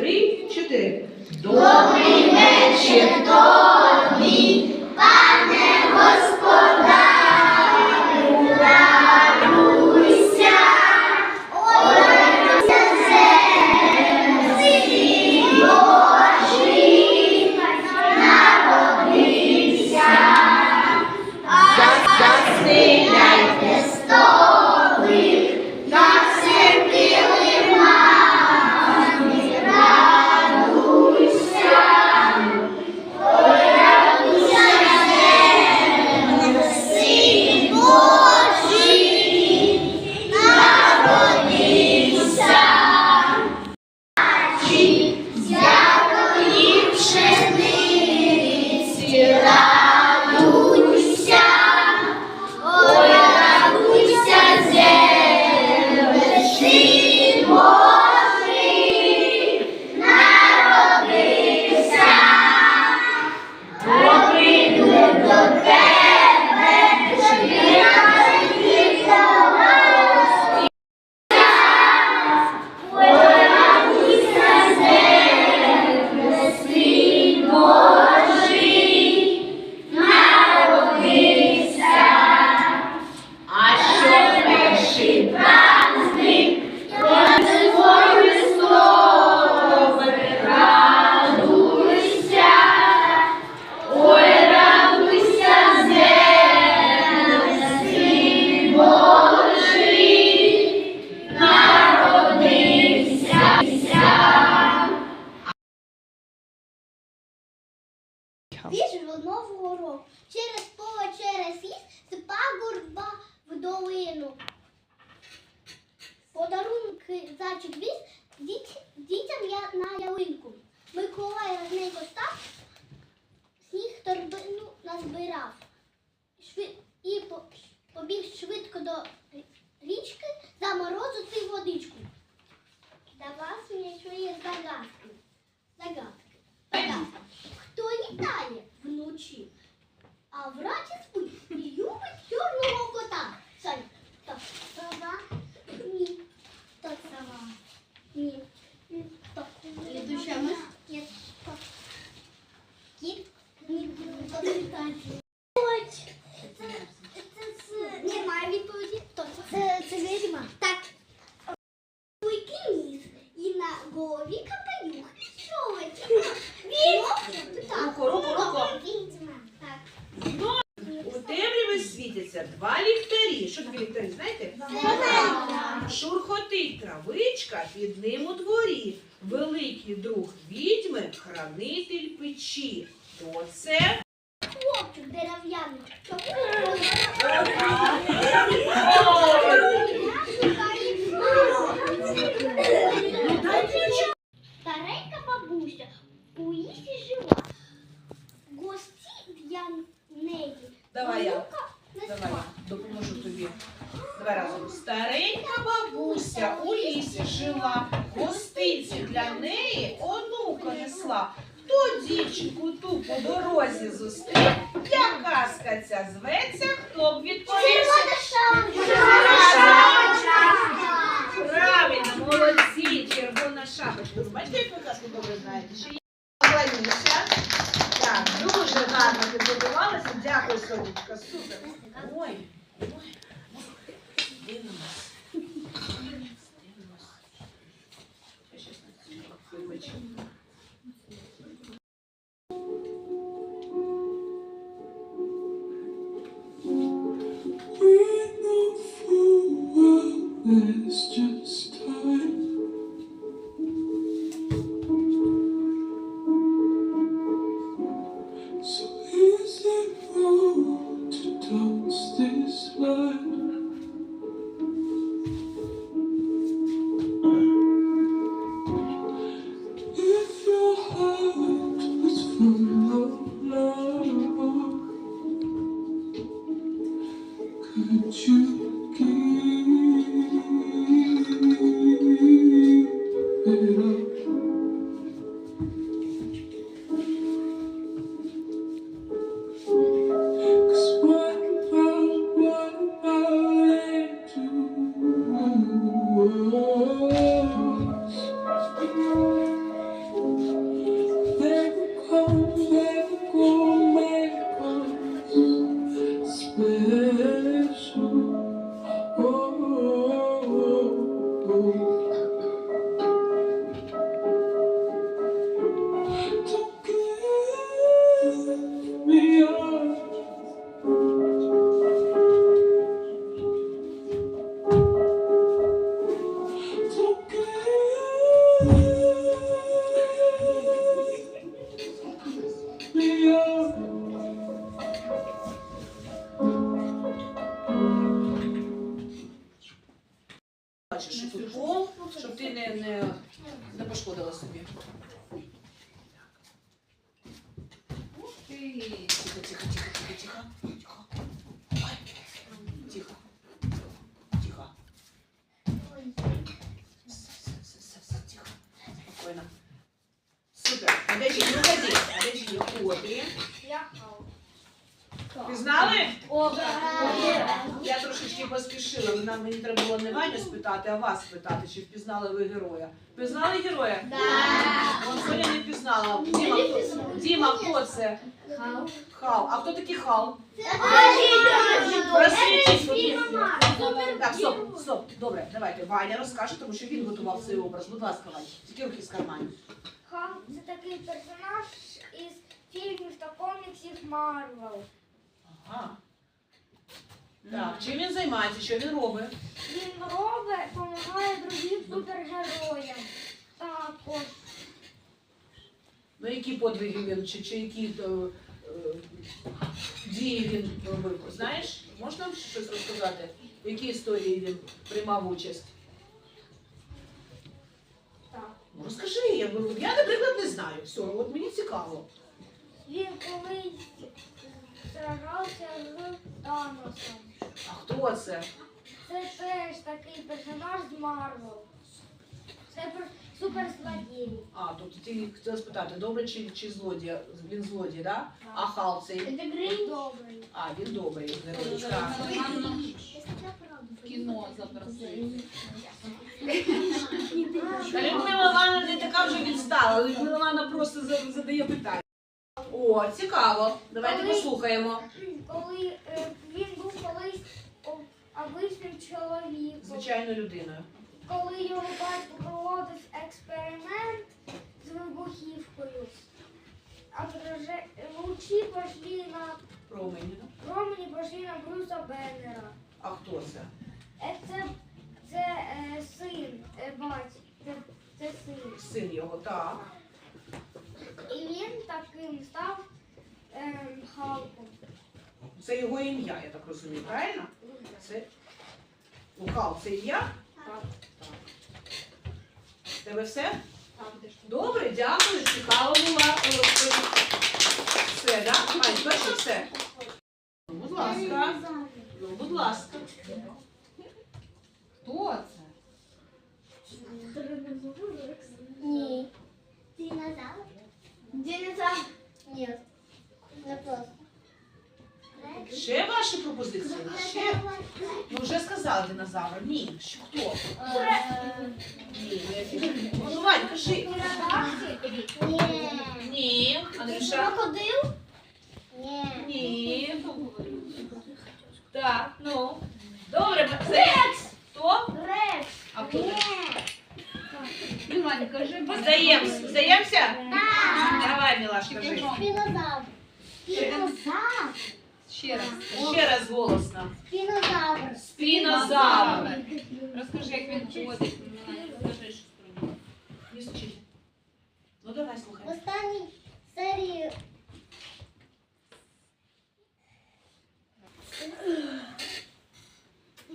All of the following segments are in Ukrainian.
три, чотири. Добрий вечір, до. Зайчик віз дітям я на ялинку. Миколай раненько став, сніг торбину назбирав. І побіг швидко до річки заморозити водичку. Вас мені що є You come back? Старенька бабуся у лісі жила, гостинці для неї онука несла. Хто дівчинку ту по дорозі зустрів? Як казка ця зветься, хто б відповів? Правильно, молодці, червона шапочка. Бачите, як ви казку добре знаєте? Ще є Так, дуже гарно підготувалися. Дякую, сонечка. Супер. Ой, ой. Дивимось. Дивимось. Я щас на цю вибачу. We know full well it's just 그치 그치 그치 그치 그치 поспішила. Нам мені треба було не Ваню спитати, а вас спитати, чи впізнали ви героя. Пізнали героя? Вон Соня не впізнала. Діма, хто- Діма, хто це? Хал. А хто такий хал? Так, стоп, стоп. Добре, давайте. Ваня розкаже, тому що він готував цей образ. Будь ласка, Ваня. Тільки руки з карманів. Халк це такий персонаж із фільмів та коміксів Марвел. Ага. Так, чим він займається, що він робить? Він робить, допомагає другим супергероям. Також Ну, які подвиги він, чи, чи які е, е, дії він робив? Знаєш, можна нам щось розказати? В якій історії він приймав участь? Ну, розкажи, я, я, наприклад, не знаю. Все, от мені цікаво. Він колись сражався з Таносом. А хто це? Це теж такий персонаж з Марвел. Це пер- суперзлодій. А, тут ти хотіла спитати, добре чи, чи злодій? Він злодій, да? А Халк цей? Добрий. А, він добрий. герой, так. Кіно запросили. Та Людмила Івановна не така вже відстала. Людмила Івановна просто за- задає питання. О, цікаво. Давайте Коли- послухаємо. Коли е, він о- обичним чоловіком. Звичайно, людиною. Коли його батько проводив експеримент з вибухівкою, а вже лучі пошли на Промені. промені пошли на Брюса Беннера. А хто це? Е, Це, це е, син е, батька. Це, це син. Син його, так. І він таким став е, Халком. Це його ім'я, я так розумію, правильно? Це Халк це ім'я? Так. Тебе все? Так? Добре, дякую, цікаво була. Все, так? А, точно все? Ну, Будь ласка. Ну, будь ласка. Хто це? Ні. Динозавр? Динозавр. Ні. Не просто. Ще ваші пропозиції? Ще? Ну вже сказали динозавр. Ні. Що хто? Ні. не- Ну, Вань, кажи. Ні. Ні. Андрюша. Крокодил? Ні. Ні. Так, ну. Добре, Рекс! Хто? Рекс. А хто? це? Мілані, кажи, Здаємося. Здаємося? Давай, Мілаш, кажи. Спінозавр. Спінозавр. Ще раз. Ще раз голосно. Спінозавр. Спінозавр. Розкажи, як він ходить. Мілані, Розкажи, що про нього. Не стучи. Ну давай, В слухай. останній серії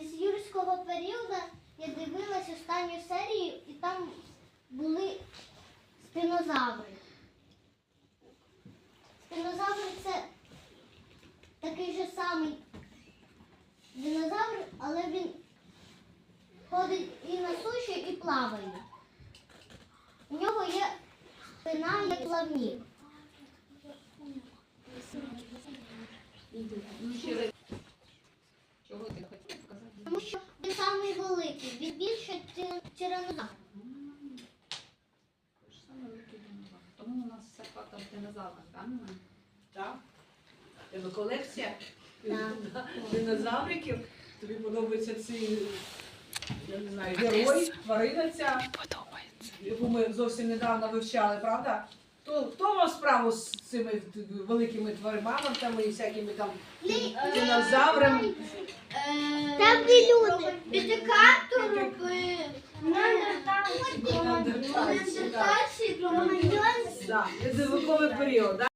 із юрського періоду я дивилась останню серію і там були спінозаври. Спінозаври це такий же самий динозавр, але він ходить і на суші, і плаває. У нього є спина як ще раз. Чого ти хотів сказати? Тому що він самий великий, він більше ти- тиранозавр. Тому у нас вся хата в динозаврах, так? Так? Тебе колекція динозавриків. Тобі подобається цей, я не знаю, герой, тварина ця, яку ми зовсім недавно вивчали, правда? Хто, хто мав справу з цими великими тваримамонтами і всякими там динозаврами? Там де люди. П'ятикарту робив. Неандертальці, так. Да, ледовиковий період, да?